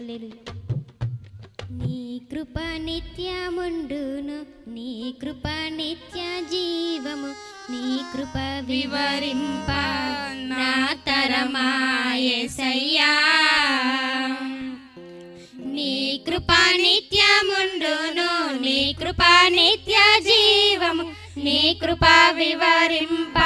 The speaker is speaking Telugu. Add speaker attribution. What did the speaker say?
Speaker 1: నీ కృప నిత్యముండును నీ కృప నిత్య జీవము నీ కృప వివరింప నా తరమాయసయ్యా నీ కృప నిత్యముండును నీ కృప నిత్య జీవము నీ కృప వివరింప